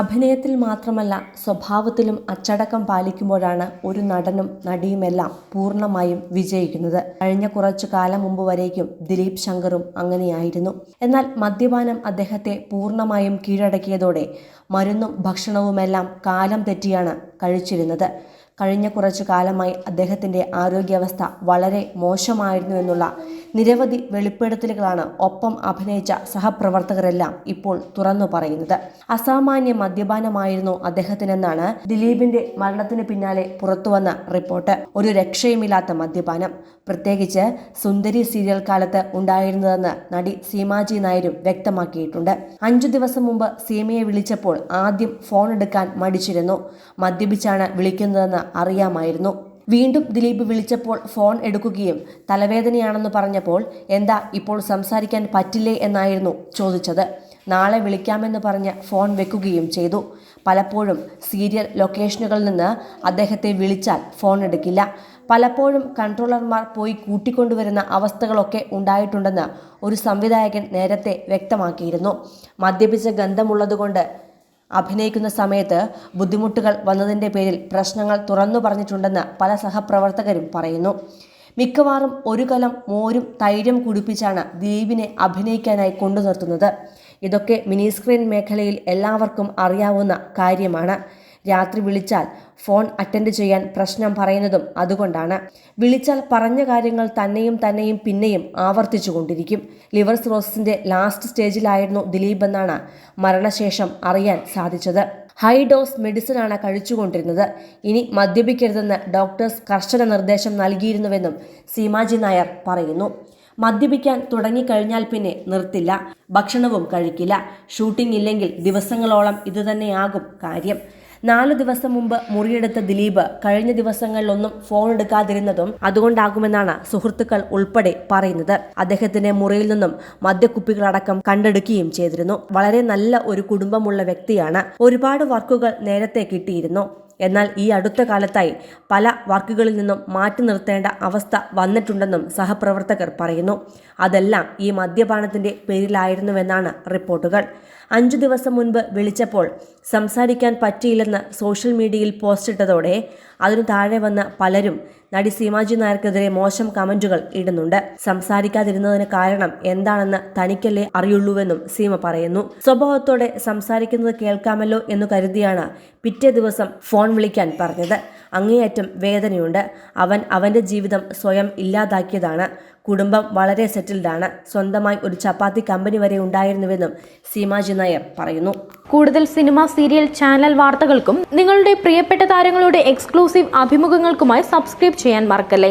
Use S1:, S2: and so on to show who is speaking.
S1: അഭിനയത്തിൽ മാത്രമല്ല സ്വഭാവത്തിലും അച്ചടക്കം പാലിക്കുമ്പോഴാണ് ഒരു നടനും നടിയുമെല്ലാം പൂർണമായും വിജയിക്കുന്നത്. കഴിഞ്ഞ കുറച്ചു കാലം മുമ്പ് വരേക്കും ദിലീപ് ശങ്കറും അങ്ങനെയായിരുന്നു. എന്നാൽ മദ്യപാനം അദ്ദേഹത്തെ പൂർണമായും കീഴടക്കിയതോടെ മരുന്നും ഭക്ഷണവുമെല്ലാം കാലം തെറ്റിയാണ് കഴിച്ചിരുന്നത്. കഴിഞ്ഞ കുറച്ചു കാലമായി അദ്ദേഹത്തിന്റെ ആരോഗ്യാവസ്ഥ വളരെ മോശമായിരുന്നു എന്നുള്ള നിരവധി വെളിപ്പെടുത്തലുകളാണ് ഒപ്പം അഭിനയിച്ച സഹപ്രവർത്തകരെല്ലാം ഇപ്പോൾ തുറന്നു പറയുന്നത്. അസാമാന്യ മദ്യപാനമായിരുന്നു അദ്ദേഹത്തിനെന്നാണ് ദിലീപിന്റെ മരണത്തിന് പിന്നാലെ പുറത്തുവന്ന റിപ്പോർട്ട്. ഒരു രക്ഷയുമില്ലാത്ത മദ്യപാനം. പ്രത്യേകിച്ച് സുന്ദരി സീരിയൽ കാലത്ത് ഉണ്ടായിരുന്നതെന്ന് നടി സീമാജി നായരും വ്യക്തമാക്കിയിട്ടുണ്ട്. അഞ്ചു ദിവസം മുമ്പ് സീമയെ വിളിച്ചപ്പോൾ ആദ്യം ഫോൺ എടുക്കാൻ മടിച്ചിരുന്നു. മദ്യപിച്ചാണ് വിളിക്കുന്നതെന്ന് അറിയാമായിരുന്നു. വീണ്ടും ദിലീപ് വിളിച്ചപ്പോൾ ഫോൺ എടുക്കുകയും തലവേദനയാണെന്ന് പറഞ്ഞപ്പോൾ എന്താ ഇപ്പോൾ സംസാരിക്കാൻ പറ്റില്ലേ എന്നായിരുന്നു ചോദിച്ചത്. നാളെ വിളിക്കാമെന്ന് പറഞ്ഞ് ഫോൺ വെക്കുകയും ചെയ്തു. പലപ്പോഴും സീരിയൽ ലൊക്കേഷനുകളിൽ നിന്ന് അദ്ദേഹത്തെ വിളിച്ചാൽ ഫോൺ എടുക്കില്ല. പലപ്പോഴും കൺട്രോളർമാർ പോയി കൂട്ടിക്കൊണ്ടുവരുന്ന അവസ്ഥകളൊക്കെ ഉണ്ടായിട്ടുണ്ടെന്ന് ഒരു സംവിധായകൻ നേരത്തെ വ്യക്തമാക്കിയിരുന്നു. മദ്യപിച്ച ഗന്ധമുള്ളതുകൊണ്ട് അഭിനയിക്കുന്ന സമയത്ത് ബുദ്ധിമുട്ടുകൾ വന്നതിന്റെ പേരിൽ പ്രശ്നങ്ങൾ തുറന്നു പറഞ്ഞിട്ടുണ്ടെന്ന് പല സഹപ്രവർത്തകരും പറയുന്നു. മിക്കവാറും ഒരു കലം മോരും തൈര്യം കുടിപ്പിച്ചാണ് ദിലീപിനെ അഭിനയിക്കാനായി കൊണ്ടു ഇതൊക്കെ മിനിസ്ക്രീൻ മേഖലയിൽ എല്ലാവർക്കും അറിയാവുന്ന കാര്യമാണ്. രാത്രി വിളിച്ചാൽ ഫോൺ അറ്റൻഡ് ചെയ്യാൻ പ്രശ്നം പറയുന്നതും അതുകൊണ്ടാണ്. വിളിച്ചാൽ പറഞ്ഞ കാര്യങ്ങൾ തന്നെയും തന്നെയും പിന്നെയും ആവർത്തിച്ചു കൊണ്ടിരിക്കും. ലിവർ സിറോസിന്റെ ലാസ്റ്റ് സ്റ്റേജിലായിരുന്നു ദിലീപ് എന്നാണ് മരണശേഷം അറിയാൻ സാധിച്ചത്. ഹൈ ഡോസ് മെഡിസിനാണ് കഴിച്ചുകൊണ്ടിരുന്നത് ഇനി മദ്യപിക്കരുതെന്ന് ഡോക്ടേഴ്സ് കർശന നിർദ്ദേശം നൽകിയിരുന്നുവെന്നും സീമാജി നായർ പറയുന്നു. മദ്യപിക്കാൻ തുടങ്ങിക്കഴിഞ്ഞാൽ പിന്നെ നിർത്തില്ല. ഭക്ഷണവും കഴിക്കില്ല. ഷൂട്ടിംഗ് ഇല്ലെങ്കിൽ ദിവസങ്ങളോളം ഇതുതന്നെയാകും കാര്യം. നാല് ദിവസം മുമ്പ് മുറിയെടുത്ത ദിലീപ് കഴിഞ്ഞ ദിവസങ്ങളിലൊന്നും ഫോൺ എടുക്കാതിരുന്നതും അതുകൊണ്ടാകുമെന്നാണ് സുഹൃത്തുക്കൾ ഉൾപ്പെടെ പറയുന്നത്. അദ്ദേഹത്തിന്റെ മുറിയിൽ നിന്നും മദ്യക്കുപ്പികളടക്കം കണ്ടെടുക്കുകയും ചെയ്തിരുന്നു. വളരെ നല്ല ഒരു കുടുംബമുള്ള വ്യക്തിയാണ്. ഒരുപാട് വർക്കുകൾ നേരത്തെ കിട്ടിയിരുന്നു. എന്നാൽ ഈ അടുത്ത കാലത്തായി പല വർക്കുകളിൽ നിന്നും മാറ്റി നിർത്തേണ്ട അവസ്ഥ വന്നിട്ടുണ്ടെന്നും സഹപ്രവർത്തകർ പറയുന്നു. അതെല്ലാം ഈ മദ്യപാനത്തിന്റെ പേരിലായിരുന്നുവെന്നാണ് റിപ്പോർട്ടുകൾ. അഞ്ചു ദിവസം മുൻപ് വിളിച്ചപ്പോൾ സംസാരിക്കാൻ പറ്റിയില്ലെന്ന് സോഷ്യൽ മീഡിയയിൽ പോസ്റ്റിട്ടതോടെ അതിനു താഴെ വന്ന പലരും നടി സീമാജി നായർക്കെതിരെ മോശം കമന്റുകൾ ഇടുന്നുണ്ട്. സംസാരിക്കാതിരുന്നതിന് കാരണം എന്താണെന്ന് തനിക്കല്ലേ അറിയുള്ളൂവെന്നും സീമ പറയുന്നു. സ്വഭാവത്തോടെ സംസാരിക്കുന്നത് കേൾക്കാമല്ലോ എന്നു കരുതിയാണ് പിറ്റേ ദിവസം ഫോൺ വിളിക്കാൻ പറഞ്ഞത്. അങ്ങേയറ്റം വേദനയുണ്ട്. അവൻ അവന്റെ ജീവിതം സ്വയം ഇല്ലാതാക്കിയതാണ്. കുടുംബം വളരെ സെറ്റിൽഡാണ്. സ്വന്തമായി ഒരു ചപ്പാത്തി കമ്പനി വരെ ഉണ്ടായിരുന്നുവെന്നും സീമാജി നായർ പറയുന്നു.
S2: കൂടുതൽ സിനിമ സീരിയൽ ചാനൽ വാർത്തകൾക്കും നിങ്ങളുടെ പ്രിയപ്പെട്ട താരങ്ങളുടെ എക്സ്ക്ലൂസീവ് അഭിമുഖങ്ങൾക്കുമായി സബ്സ്ക്രൈബ് ചെയ്യാൻ മറക്കല്ലേ?